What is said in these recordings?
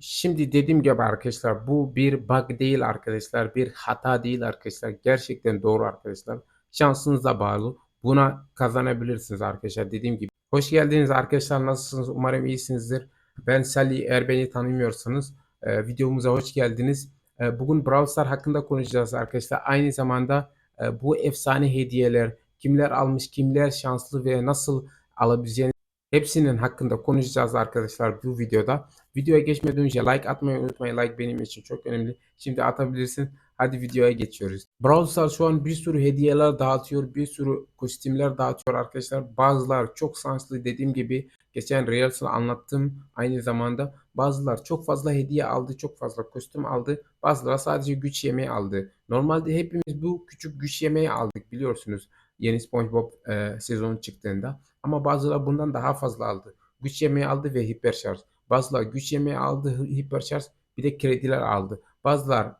Şimdi dediğim gibi arkadaşlar bu bir bug değil arkadaşlar. Bir hata değil arkadaşlar. Gerçekten doğru arkadaşlar. Şansınıza bağlı. Buna kazanabilirsiniz arkadaşlar dediğim gibi. Hoş geldiniz arkadaşlar. Nasılsınız? Umarım iyisinizdir. Ben Salih. Eğer beni tanımıyorsanız e, videomuza hoş geldiniz. E, bugün Brawl Stars hakkında konuşacağız arkadaşlar. Aynı zamanda e, bu efsane hediyeler kimler almış, kimler şanslı ve nasıl alabileceğini hepsinin hakkında konuşacağız arkadaşlar bu videoda. Videoya geçmeden önce like atmayı unutmayın. Like benim için çok önemli. Şimdi atabilirsin. Hadi videoya geçiyoruz. Brawl Stars şu an bir sürü hediyeler dağıtıyor. Bir sürü kostümler dağıtıyor arkadaşlar. Bazılar çok şanslı dediğim gibi geçen Reels'ı anlattım. Aynı zamanda bazılar çok fazla hediye aldı. Çok fazla kostüm aldı. Bazıları sadece güç yemeği aldı. Normalde hepimiz bu küçük güç yemeği aldık biliyorsunuz. Yeni SpongeBob e, sezonu çıktığında. Ama bazıları bundan daha fazla aldı. Güç yemeği aldı ve hiperşarj. Bazılar güç yemeği aldı, hiperşarj bir de krediler aldı. Bazılar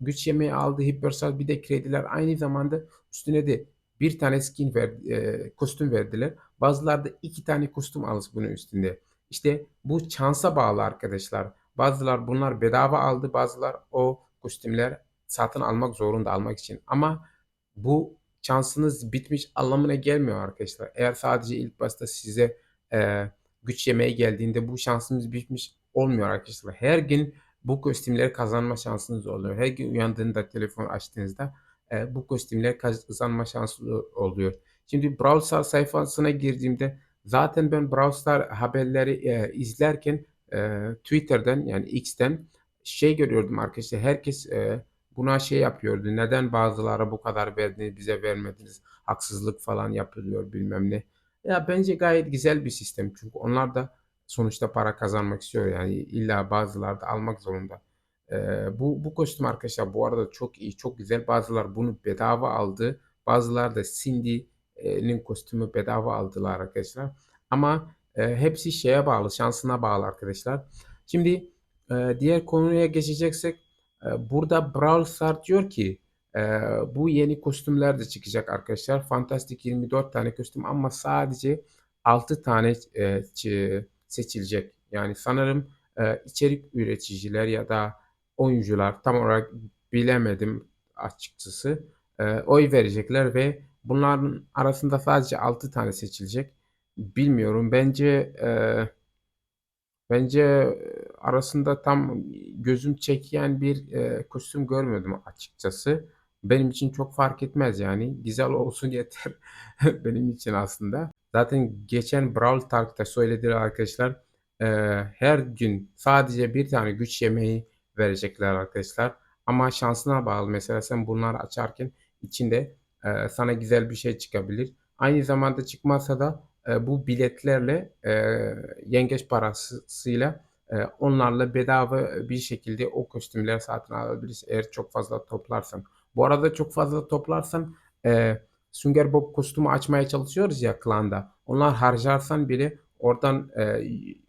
güç yemeği aldı, hiperşarj bir de krediler aynı zamanda üstüne de bir tane skin ver, e, kostüm verdiler. Bazıları da iki tane kostüm aldı bunun üstünde. İşte bu şansa bağlı arkadaşlar. Bazılar bunlar bedava aldı, bazılar o kostümler satın almak zorunda almak için. Ama bu şansınız bitmiş anlamına gelmiyor arkadaşlar. Eğer sadece ilk başta size e, güç yemeye geldiğinde bu şansınız bitmiş olmuyor arkadaşlar. Her gün bu kostümleri kazanma şansınız oluyor. Her gün uyandığında telefon açtığınızda e, bu kostümleri kazanma şansı oluyor. Şimdi Brawl Stars sayfasına girdiğimde zaten ben Brawl Stars haberleri e, izlerken e, Twitter'dan yani X'ten şey görüyordum arkadaşlar. Herkes e, buna şey yapıyordu. Neden bazıları bu kadar verdiniz bize vermediniz? Haksızlık falan yapılıyor bilmem ne. Ya bence gayet güzel bir sistem. Çünkü onlar da sonuçta para kazanmak istiyor. Yani illa bazıları da almak zorunda. Ee, bu, bu kostüm arkadaşlar bu arada çok iyi, çok güzel. Bazılar bunu bedava aldı. Bazılar da Cindy'nin kostümü bedava aldılar arkadaşlar. Ama e, hepsi şeye bağlı, şansına bağlı arkadaşlar. Şimdi e, diğer konuya geçeceksek burada Brawl Stars diyor ki e, bu yeni kostümler de çıkacak arkadaşlar. Fantastik 24 tane kostüm ama sadece 6 tane e, seçilecek. Yani sanırım e, içerik üreticiler ya da oyuncular tam olarak bilemedim açıkçası. Oy verecekler ve bunların arasında sadece 6 tane seçilecek. Bilmiyorum. Bence bence arasında tam gözüm çeken bir e, kostüm görmedim açıkçası. Benim için çok fark etmez yani. Güzel olsun yeter benim için aslında. Zaten geçen Brawl Talk'ta söylediler arkadaşlar. E, her gün sadece bir tane güç yemeği verecekler arkadaşlar. Ama şansına bağlı. Mesela sen bunları açarken içinde e, sana güzel bir şey çıkabilir. Aynı zamanda çıkmazsa da e, bu biletlerle e, yengeç parasıyla e, onlarla bedava bir şekilde o kostümler satın alabilirsin eğer çok fazla toplarsan. Bu arada çok fazla toplarsan e, Sünger Bob kostümü açmaya çalışıyoruz ya klanda. Onlar harcarsan bile oradan e,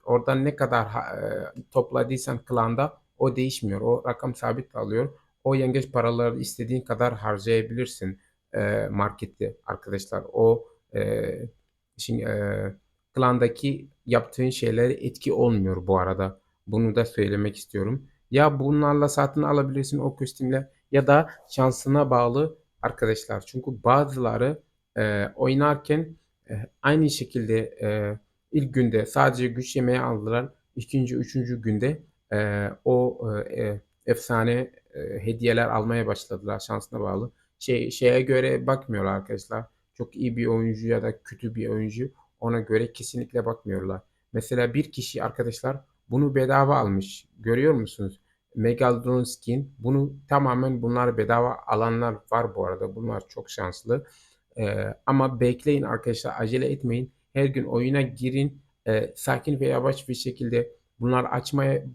oradan ne kadar e, topladıysan klanda o değişmiyor. O rakam sabit kalıyor. O yengeç paraları istediğin kadar harcayabilirsin e, markette arkadaşlar. O e, şimdi e, klandaki yaptığın şeyler etki olmuyor bu arada. Bunu da söylemek istiyorum. Ya bunlarla satın alabilirsin o kostümle ya da şansına bağlı arkadaşlar. Çünkü bazıları e, oynarken e, aynı şekilde e, ilk günde sadece güç yemeği aldılar. İkinci, üçüncü günde e, o e, efsane e, hediyeler almaya başladılar şansına bağlı. Şey, şeye göre bakmıyorlar arkadaşlar. Çok iyi bir oyuncu ya da kötü bir oyuncu ona göre kesinlikle bakmıyorlar. Mesela bir kişi arkadaşlar bunu bedava almış. Görüyor musunuz? Megalodon skin. Bunu tamamen bunlar bedava alanlar var bu arada. Bunlar çok şanslı. Ee, ama bekleyin arkadaşlar acele etmeyin. Her gün oyuna girin. Ee, sakin ve yavaş bir şekilde bunlar açmaya e,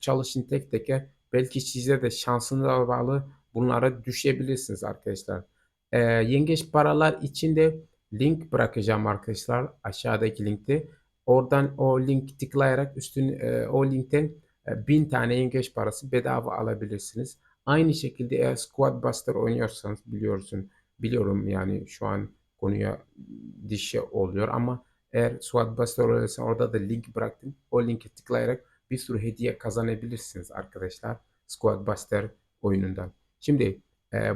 çalışın tek teker. Belki size de şansınıza bağlı bunlara düşebilirsiniz arkadaşlar. Ee, yengeç paralar içinde link bırakacağım arkadaşlar aşağıdaki linkte. Oradan o link tıklayarak üstün e, o linkten e, 1000 tane yengeç parası bedava alabilirsiniz. Aynı şekilde eğer Squad Buster oynuyorsanız biliyorsun biliyorum yani şu an konuya dişe oluyor ama eğer Squad Buster oynuyorsan orada da link bıraktım. O linki tıklayarak bir sürü hediye kazanabilirsiniz arkadaşlar Squad Buster oyunundan. Şimdi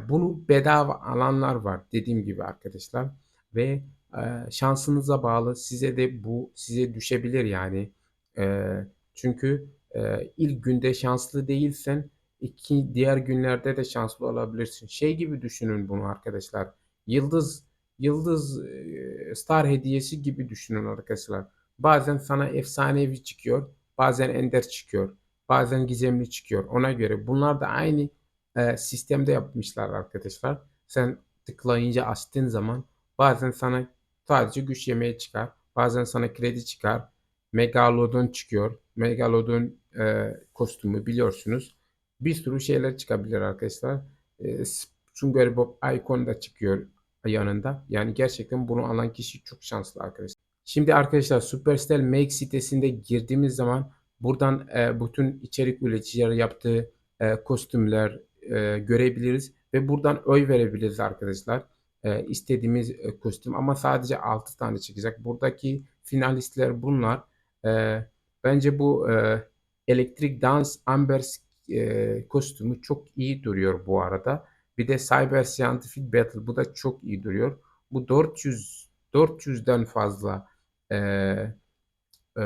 bunu bedava alanlar var dediğim gibi arkadaşlar ve e, şansınıza bağlı size de bu size düşebilir yani. Çünkü ilk günde şanslı değilsen iki diğer günlerde de şanslı olabilirsin. Şey gibi düşünün bunu arkadaşlar. Yıldız yıldız star hediyesi gibi düşünün arkadaşlar. Bazen sana efsanevi çıkıyor, bazen ender çıkıyor, bazen gizemli çıkıyor. Ona göre bunlar da aynı e, sistemde yapmışlar arkadaşlar. Sen tıklayınca açtığın zaman bazen sana sadece güç yemeği çıkar, bazen sana kredi çıkar, Megalodon çıkıyor. Megalodon e, kostümü biliyorsunuz. Bir sürü şeyler çıkabilir arkadaşlar. E, Sünger Bob Icon da çıkıyor yanında. Yani gerçekten bunu alan kişi çok şanslı arkadaşlar. Şimdi arkadaşlar Supercell Make sitesinde girdiğimiz zaman buradan e, bütün içerik üreticileri yaptığı e, kostümler e, görebiliriz ve buradan oy verebiliriz arkadaşlar. E, istediğimiz e, kostüm ama sadece 6 tane çıkacak. Buradaki finalistler bunlar. E, bence bu e, Electric Dance Amber e, kostümü çok iyi duruyor bu arada. Bir de Cyber Scientific Battle bu da çok iyi duruyor. Bu 400 400'den fazla e, e,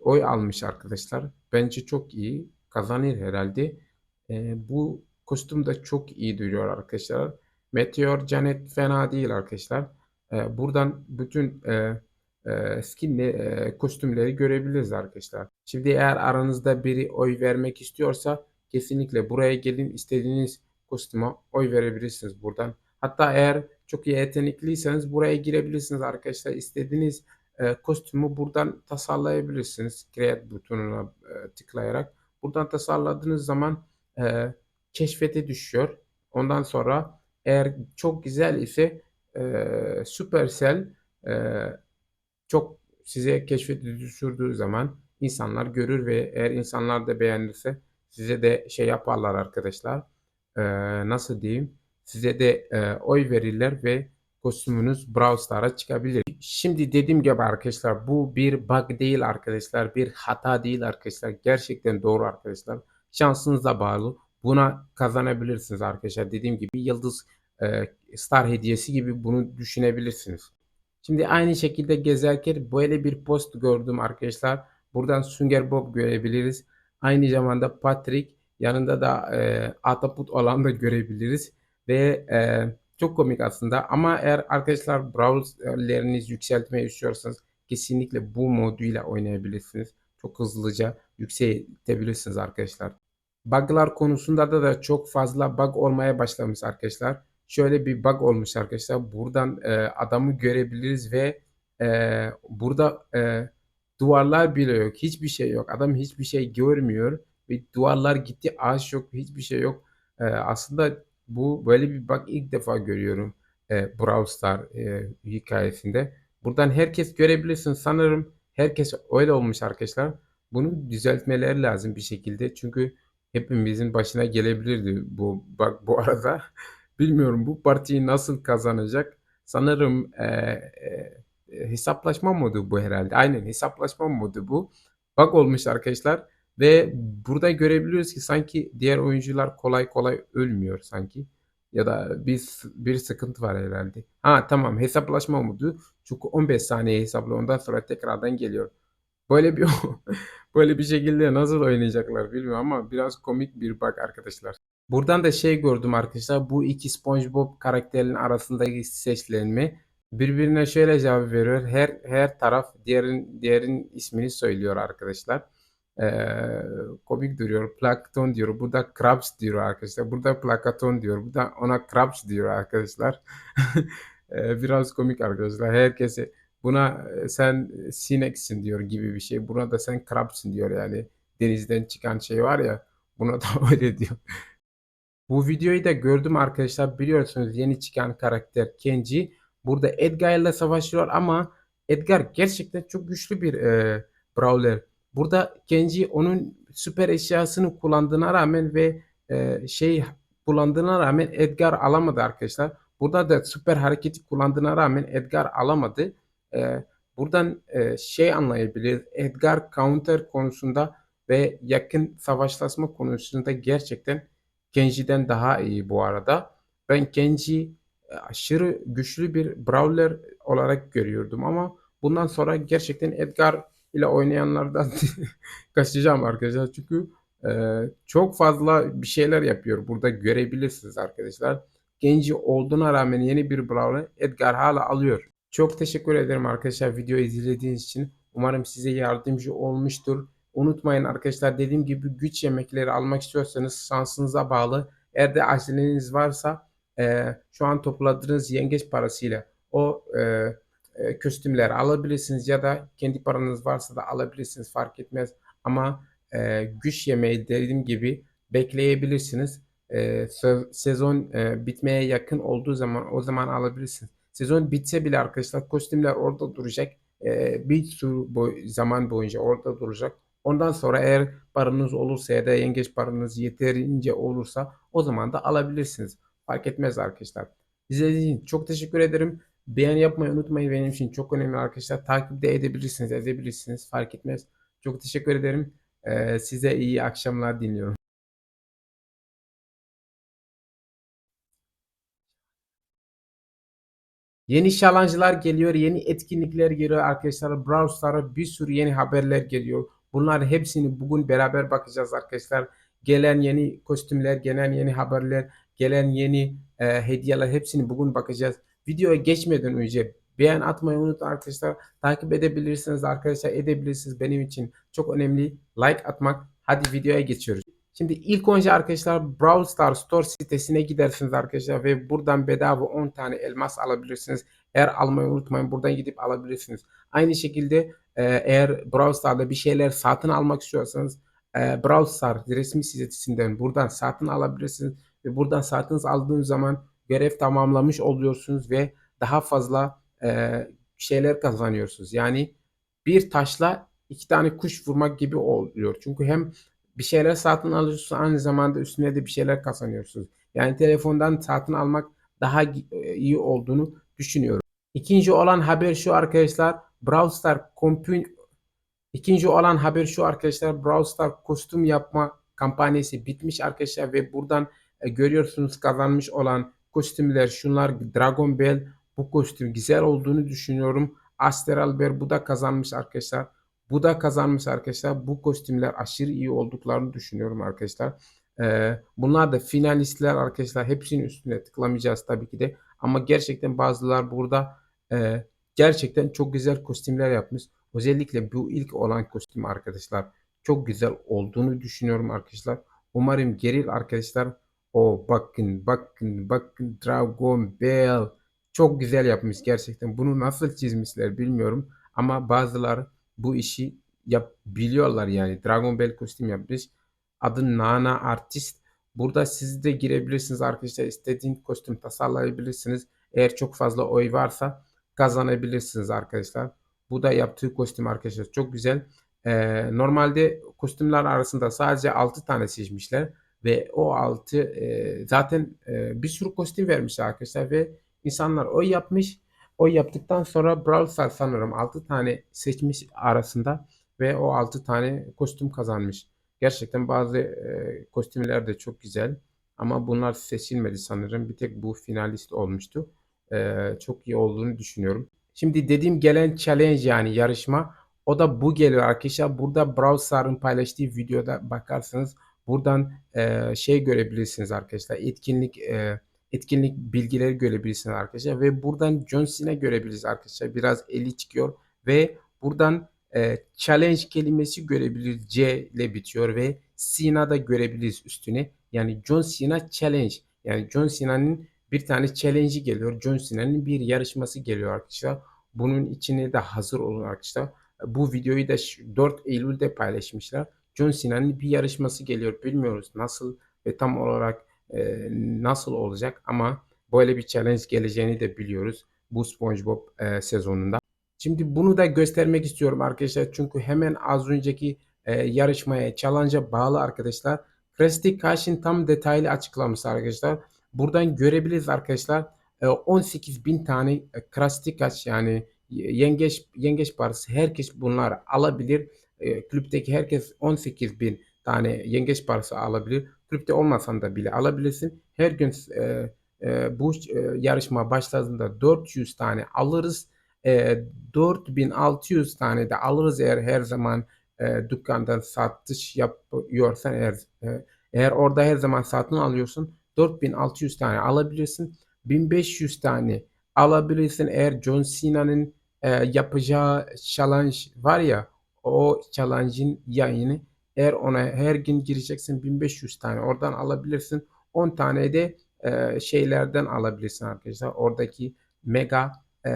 oy almış arkadaşlar. Bence çok iyi. Kazanır herhalde. E, bu kostüm de çok iyi duruyor arkadaşlar. Meteor Janet fena değil arkadaşlar. E, buradan bütün e, e, skin e, kostümleri görebiliriz arkadaşlar. Şimdi eğer aranızda biri oy vermek istiyorsa kesinlikle buraya gelin istediğiniz kostüme oy verebilirsiniz buradan. Hatta eğer çok yetenekliyseniz buraya girebilirsiniz arkadaşlar. İstediğiniz e, kostümü buradan tasarlayabilirsiniz. Create butonuna e, tıklayarak. Buradan tasarladığınız zaman e, keşfete düşüyor. Ondan sonra eğer çok güzel ise e, Supercell e, çok size keşfete düşürdüğü zaman insanlar görür ve eğer insanlar da beğenirse size de şey yaparlar arkadaşlar. E, nasıl diyeyim? Size de e, oy verirler ve kostümünüz Brawl Stars'a çıkabilir. Şimdi dediğim gibi arkadaşlar bu bir bug değil arkadaşlar. Bir hata değil arkadaşlar. Gerçekten doğru arkadaşlar. Şansınıza bağlı. Buna kazanabilirsiniz arkadaşlar. Dediğim gibi yıldız e, star hediyesi gibi bunu düşünebilirsiniz. Şimdi aynı şekilde gezerken böyle bir post gördüm arkadaşlar. Buradan Sünger Bob görebiliriz. Aynı zamanda Patrick yanında da e, Ataput olan da görebiliriz. Ve e, çok komik aslında ama eğer arkadaşlar browserleriniz yükseltmeyi istiyorsanız kesinlikle bu moduyla oynayabilirsiniz. Çok hızlıca yükseltebilirsiniz arkadaşlar. Bug'lar konusunda da, da çok fazla bug olmaya başlamış arkadaşlar. Şöyle bir bug olmuş arkadaşlar. Buradan e, adamı görebiliriz ve e, burada e, duvarlar bile yok. Hiçbir şey yok. Adam hiçbir şey görmüyor ve duvarlar gitti. Ağaç yok. Hiçbir şey yok. E, aslında bu böyle bir bug ilk defa görüyorum e, Brawl Star e, hikayesinde. Buradan herkes görebilirsin. Sanırım herkes öyle olmuş arkadaşlar. Bunu düzeltmeleri lazım bir şekilde. Çünkü hepimizin başına gelebilirdi bu bug bu arada. Bilmiyorum bu partiyi nasıl kazanacak. Sanırım e, e, hesaplaşma modu bu herhalde. Aynen hesaplaşma modu bu. Bug olmuş arkadaşlar. Ve burada görebiliyoruz ki sanki diğer oyuncular kolay kolay ölmüyor sanki. Ya da bir, bir sıkıntı var herhalde. Ha tamam hesaplaşma modu. Çünkü 15 saniye hesapla ondan sonra tekrardan geliyor. Böyle bir böyle bir şekilde nasıl oynayacaklar bilmiyorum ama biraz komik bir bug arkadaşlar. Buradan da şey gördüm arkadaşlar. Bu iki SpongeBob karakterinin arasındaki seslenme birbirine şöyle cevap veriyor. Her her taraf diğerin diğerin ismini söylüyor arkadaşlar. Ee, komik duruyor. Plankton diyor. Burada Krabs diyor arkadaşlar. Burada Plakaton diyor. Burada ona Krabs diyor arkadaşlar. ee, biraz komik arkadaşlar. Herkese buna sen sineksin diyor gibi bir şey. Buna da sen Krabs'ın diyor yani. Denizden çıkan şey var ya. Buna da öyle diyor. Bu videoyu da gördüm arkadaşlar. Biliyorsunuz yeni çıkan karakter Kenji. Burada Edgar ile savaşıyor ama Edgar gerçekten çok güçlü bir e, brawler. Burada Kenji onun süper eşyasını kullandığına rağmen ve e, şey kullandığına rağmen Edgar alamadı arkadaşlar. Burada da süper hareketi kullandığına rağmen Edgar alamadı. E, buradan e, şey anlayabiliriz. Edgar counter konusunda ve yakın savaşlaşma konusunda gerçekten Genji'den daha iyi bu arada. Ben Genji e, aşırı güçlü bir brawler olarak görüyordum ama bundan sonra gerçekten Edgar ile oynayanlardan kaçacağım arkadaşlar. Çünkü e, çok fazla bir şeyler yapıyor. Burada görebilirsiniz arkadaşlar. Genji olduğuna rağmen yeni bir brawler Edgar hala alıyor. Çok teşekkür ederim arkadaşlar videoyu izlediğiniz için. Umarım size yardımcı olmuştur. Unutmayın arkadaşlar dediğim gibi güç yemekleri almak istiyorsanız şansınıza bağlı. Eğer de aceleniz varsa e, şu an topladığınız yengeç parasıyla o e, e, kostümleri alabilirsiniz ya da kendi paranız varsa da alabilirsiniz fark etmez. Ama e, güç yemeği dediğim gibi bekleyebilirsiniz. E, sezon e, bitmeye yakın olduğu zaman o zaman alabilirsiniz. Sezon bitse bile arkadaşlar kostümler orada duracak. E, bir sürü boy, zaman boyunca orada duracak. Ondan sonra eğer paranız olursa ya da yengeç paranız yeterince olursa o zaman da alabilirsiniz. Fark etmez arkadaşlar. İzlediğiniz için çok teşekkür ederim. Beğeni yapmayı unutmayın. Benim için çok önemli arkadaşlar. Takip de edebilirsiniz, edebilirsiniz. Fark etmez. Çok teşekkür ederim. Ee, size iyi akşamlar diliyorum. Yeni challenge'lar geliyor, yeni etkinlikler geliyor arkadaşlar. Brawl Stars'a bir sürü yeni haberler geliyor. Bunlar hepsini bugün beraber bakacağız arkadaşlar. Gelen yeni kostümler, gelen yeni haberler, gelen yeni e, hediyeler hepsini bugün bakacağız. Videoya geçmeden önce beğen atmayı unutmayın arkadaşlar. Takip edebilirsiniz arkadaşlar edebilirsiniz. Benim için çok önemli like atmak. Hadi videoya geçiyoruz. Şimdi ilk önce arkadaşlar Brawl Stars Store sitesine gidersiniz arkadaşlar ve buradan bedava 10 tane elmas alabilirsiniz. Eğer almayı unutmayın buradan gidip alabilirsiniz. Aynı şekilde e, eğer Brawl Stars'da bir şeyler satın almak istiyorsanız e, Brawl Stars resmi sitesinden buradan satın alabilirsiniz. Ve buradan satın aldığınız zaman görev tamamlamış oluyorsunuz ve daha fazla e, şeyler kazanıyorsunuz. Yani bir taşla iki tane kuş vurmak gibi oluyor. Çünkü hem bir şeyler satın alıyorsunuz aynı zamanda üstüne de bir şeyler kazanıyorsunuz. Yani telefondan satın almak daha e, iyi olduğunu düşünüyorum. İkinci olan haber şu arkadaşlar. Brawl Stars İkinci olan haber şu arkadaşlar. Brawl Stars kostüm yapma kampanyası bitmiş arkadaşlar ve buradan e, görüyorsunuz kazanmış olan kostümler şunlar Dragon Bell bu kostüm güzel olduğunu düşünüyorum. Astral Bear bu da kazanmış arkadaşlar. Bu da kazanmış arkadaşlar. Bu kostümler aşırı iyi olduklarını düşünüyorum arkadaşlar. Ee, bunlar da finalistler arkadaşlar. Hepsinin üstüne tıklamayacağız tabii ki de. Ama gerçekten bazılar burada e, gerçekten çok güzel kostümler yapmış. Özellikle bu ilk olan kostüm arkadaşlar çok güzel olduğunu düşünüyorum arkadaşlar. Umarım geril arkadaşlar o bakın bakın bakın Dragon Bell çok güzel yapmış gerçekten. Bunu nasıl çizmişler bilmiyorum ama bazıları bu işi yap biliyorlar yani. Dragon Ball kostüm yapmış. Adı Nana Artist. Burada siz de girebilirsiniz arkadaşlar. İstediğin kostüm tasarlayabilirsiniz. Eğer çok fazla oy varsa kazanabilirsiniz arkadaşlar. Bu da yaptığı kostüm arkadaşlar çok güzel. Ee, normalde kostümler arasında sadece 6 tane seçmişler ve o 6 e, zaten e, bir sürü kostüm vermiş arkadaşlar ve insanlar oy yapmış. Oy yaptıktan sonra Brawl Stars sanırım 6 tane seçmiş arasında ve o 6 tane kostüm kazanmış. Gerçekten bazı e, kostümler de çok güzel ama bunlar seçilmedi sanırım. Bir tek bu finalist olmuştu. E, çok iyi olduğunu düşünüyorum. Şimdi dediğim gelen challenge yani yarışma o da bu geliyor arkadaşlar. Burada Brawl Stars'ın paylaştığı videoda bakarsanız buradan e, şey görebilirsiniz arkadaşlar. Etkinlik e, etkinlik bilgileri görebilirsiniz arkadaşlar ve buradan John Cena görebiliriz arkadaşlar. Biraz eli çıkıyor ve buradan e, challenge kelimesi görebiliriz. C ile bitiyor ve Cena da görebiliriz üstüne. Yani John Cena challenge. Yani John Cena'nın bir tane challenge'i geliyor. John Cena'nın bir yarışması geliyor arkadaşlar. Bunun içine de hazır olun arkadaşlar. Bu videoyu da 4 Eylül'de paylaşmışlar. John Cena'nın bir yarışması geliyor. Bilmiyoruz nasıl ve tam olarak e, nasıl olacak ama böyle bir challenge geleceğini de biliyoruz bu SpongeBob e, sezonunda. Şimdi bunu da göstermek istiyorum arkadaşlar çünkü hemen az önceki e, yarışmaya, challenge'a bağlı arkadaşlar. Krusty Cash'in tam detaylı açıklamış arkadaşlar. Buradan görebiliriz arkadaşlar. E, 18 bin tane e, Krusty Cash yani yengeç yengeç parası herkes bunları alabilir e, kulüpteki herkes 18 bin tane yengeç parası alabilir. Kulüpte olmasan da bile alabilirsin. Her gün e, e, bu e, yarışma başladığında 400 tane alırız. E, 4600 tane de alırız eğer her zaman e, dükkandan satış yapıyorsan eğer e, eğer orada her zaman satın alıyorsun 4600 tane alabilirsin. 1500 tane alabilirsin eğer John Cena'nın e, yapacağı challenge var ya o challenge'in yayını eğer ona her gün gireceksin 1500 tane oradan alabilirsin. 10 tane de e, şeylerden alabilirsin arkadaşlar. Oradaki mega e,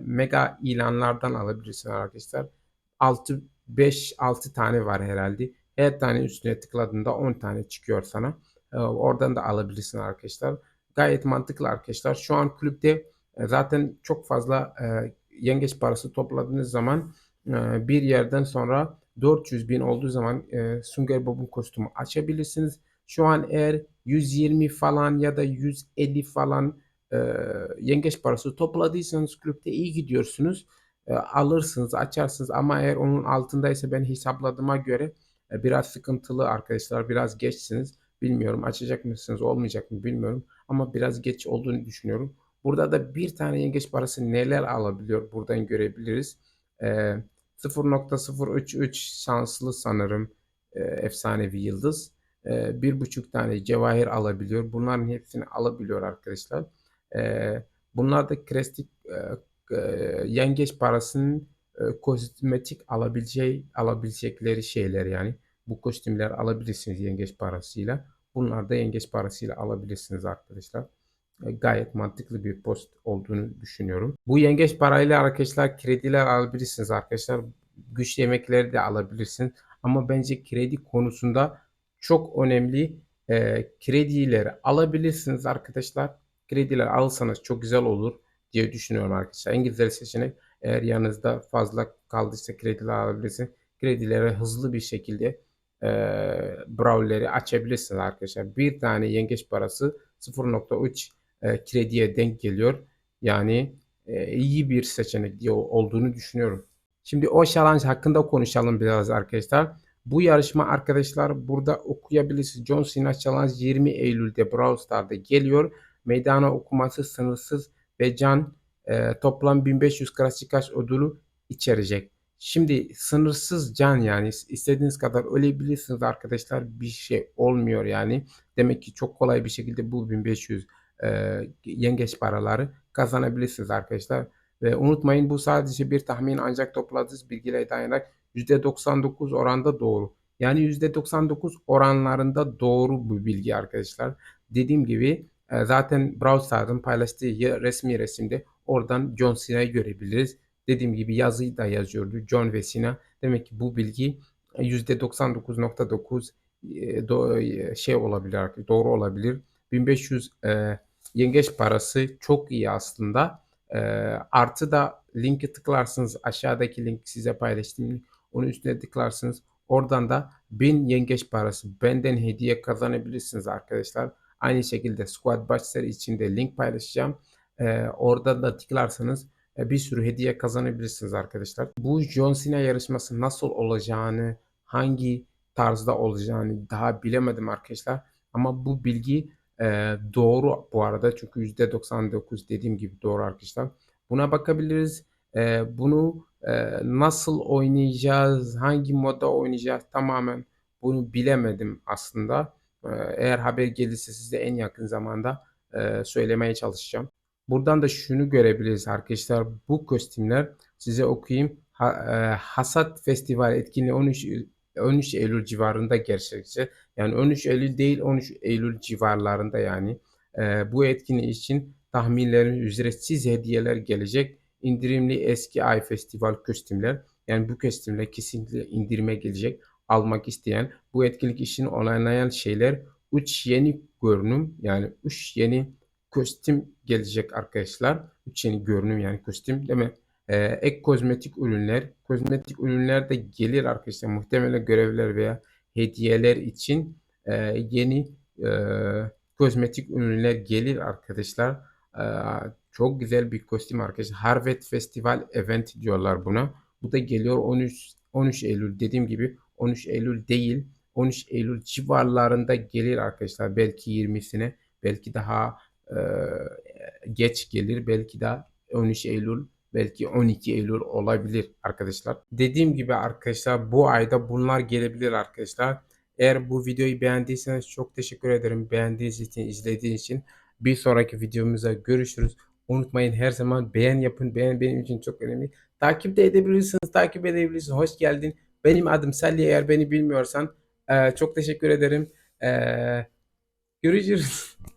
mega ilanlardan alabilirsin arkadaşlar. 6 5 6 tane var herhalde. Her tane üstüne tıkladığında 10 tane çıkıyor sana. E, oradan da alabilirsin arkadaşlar. Gayet mantıklı arkadaşlar. Şu an kulüpte e, zaten çok fazla e, yengeç parası topladığınız zaman e, bir yerden sonra 400 bin olduğu zaman e, Sünger Bob'un kostümü açabilirsiniz. Şu an eğer 120 falan ya da 150 falan e, yengeç parası topladıysanız kulüpte iyi gidiyorsunuz. E, alırsınız, açarsınız ama eğer onun altındaysa ben hesapladığıma göre e, biraz sıkıntılı arkadaşlar. Biraz geçsiniz. Bilmiyorum açacak mısınız olmayacak mı bilmiyorum ama biraz geç olduğunu düşünüyorum. Burada da bir tane yengeç parası neler alabiliyor buradan görebiliriz. E, 0.033 şanslı sanırım e, efsanevi yıldız. E, bir buçuk tane cevahir alabiliyor. Bunların hepsini alabiliyor arkadaşlar. E, bunlar da klasik e, e, yengeç parasının e, kozmetik alabileceği alabilecekleri şeyler yani. Bu kostümler alabilirsiniz yengeç parasıyla. Bunlar da yengeç parasıyla alabilirsiniz arkadaşlar. E, gayet mantıklı bir post olduğunu düşünüyorum. Bu yengeç parayla arkadaşlar krediler alabilirsiniz arkadaşlar. Güç yemekleri de alabilirsiniz. Ama bence kredi konusunda çok önemli e, kredileri alabilirsiniz arkadaşlar. Krediler alırsanız çok güzel olur diye düşünüyorum arkadaşlar. En güzel seçenek eğer yanınızda fazla kaldıysa krediler alabilirsiniz. Kredileri hızlı bir şekilde e, brawlleri açabilirsiniz arkadaşlar. Bir tane yengeç parası 0.3 e, krediye denk geliyor. Yani e, iyi bir seçenek diye olduğunu düşünüyorum. Şimdi o challenge hakkında konuşalım biraz arkadaşlar. Bu yarışma arkadaşlar burada okuyabilirsiniz. John Cena Challenge 20 Eylül'de Brawl Stars'da geliyor. Meydana okuması sınırsız ve can e, toplam 1500 klasik ödülü içerecek. Şimdi sınırsız can yani istediğiniz kadar ölebilirsiniz arkadaşlar bir şey olmuyor yani. Demek ki çok kolay bir şekilde bu 1500 e, yengeç paraları kazanabilirsiniz arkadaşlar. Ve unutmayın bu sadece bir tahmin ancak topladığınız bilgilere dayanarak %99 oranda doğru. Yani %99 oranlarında doğru bu bilgi arkadaşlar. Dediğim gibi e, zaten Brawl Stars'ın paylaştığı resmi resimde oradan John Cena'yı görebiliriz. Dediğim gibi yazıyı da yazıyordu John ve Cena. Demek ki bu bilgi %99.9 e, şey olabilir, doğru olabilir. 1500 e, yengeç parası çok iyi aslında. E, artı da linki tıklarsınız aşağıdaki link size paylaştığım link onun üstüne tıklarsınız. Oradan da 1000 yengeç parası benden hediye kazanabilirsiniz arkadaşlar. Aynı şekilde squad başları için de link paylaşacağım. Ee, oradan da tıklarsanız e, bir sürü hediye kazanabilirsiniz arkadaşlar. Bu John Cena yarışması nasıl olacağını, hangi tarzda olacağını daha bilemedim arkadaşlar. Ama bu bilgi e, doğru bu arada çünkü %99 dediğim gibi doğru arkadaşlar. Buna bakabiliriz. E, bunu e, nasıl oynayacağız, hangi modda oynayacağız tamamen bunu bilemedim aslında. E, eğer haber gelirse size en yakın zamanda e, söylemeye çalışacağım. Buradan da şunu görebiliriz arkadaşlar. Bu kostümler size okuyayım. Ha, e, Hasat Festival etkinliği 13 13 Eylül civarında gerçekleşecek. Yani 13 Eylül değil 13 Eylül civarlarında yani. E, bu etkinliği için tahminlerin ücretsiz hediyeler gelecek indirimli eski ay festival kostümler. Yani bu kostümler kesinlikle indirime gelecek. Almak isteyen bu etkinlik işini onaylayan şeyler 3 yeni görünüm yani 3 yeni kostüm gelecek arkadaşlar. 3 yeni görünüm yani kostüm değil mi? Ee, ek kozmetik ürünler. Kozmetik ürünler de gelir arkadaşlar. Muhtemelen görevler veya hediyeler için e, yeni e, kozmetik ürünler gelir arkadaşlar. E, çok güzel bir kostüm arkadaşlar. Harvest Festival Event diyorlar buna. Bu da geliyor 13 13 Eylül dediğim gibi 13 Eylül değil 13 Eylül civarlarında gelir arkadaşlar. Belki 20'sine belki daha e, geç gelir. Belki de 13 Eylül belki 12 Eylül olabilir arkadaşlar. Dediğim gibi arkadaşlar bu ayda bunlar gelebilir arkadaşlar. Eğer bu videoyu beğendiyseniz çok teşekkür ederim. Beğendiğiniz için, izlediğiniz için. Bir sonraki videomuzda görüşürüz. Unutmayın her zaman beğen yapın. Beğen benim için çok önemli. Takip de edebilirsiniz. Takip edebilirsiniz. Hoş geldin. Benim adım Salih. Eğer beni bilmiyorsan çok teşekkür ederim. Görüşürüz.